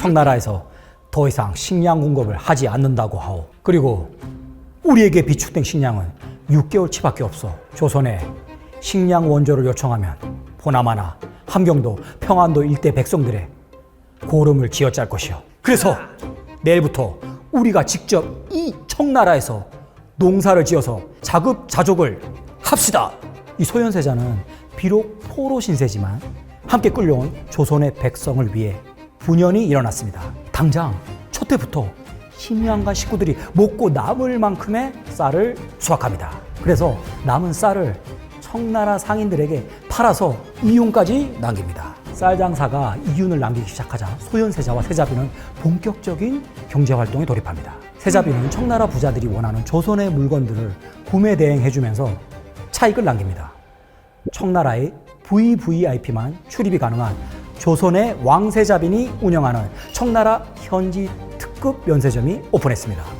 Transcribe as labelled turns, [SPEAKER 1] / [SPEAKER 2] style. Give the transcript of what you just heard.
[SPEAKER 1] 청나라에서 더 이상 식량 공급을 하지 않는다고 하오. 그리고 우리에게 비축된 식량은 6개월치밖에 없어. 조선에 식량 원조를 요청하면 보나마나 함경도 평안도 일대 백성들의 고름을 쥐어짤 것이요. 그래서 내일부터 우리가 직접 이 청나라에서 농사를 지어서 자급자족을 합시다. 이 소현세자는 비록 포로 신세지만 함께 끌려온 조선의 백성을 위해 분연이 일어났습니다. 당장 첫 해부터 심양과 식구들이 먹고 남을 만큼의 쌀을 수확합니다. 그래서 남은 쌀을 청나라 상인들에게 팔아서 이윤까지 남깁니다. 쌀 장사가 이윤을 남기기 시작하자 소현세자와 세자비는 본격적인 경제 활동에 돌입합니다. 세자비는 청나라 부자들이 원하는 조선의 물건들을 구매 대행해주면서 차익을 남깁니다. 청나라의 VVIP만 출입이 가능한 조선의 왕세자빈이 운영하는 청나라 현지 특급 면세점이 오픈했습니다.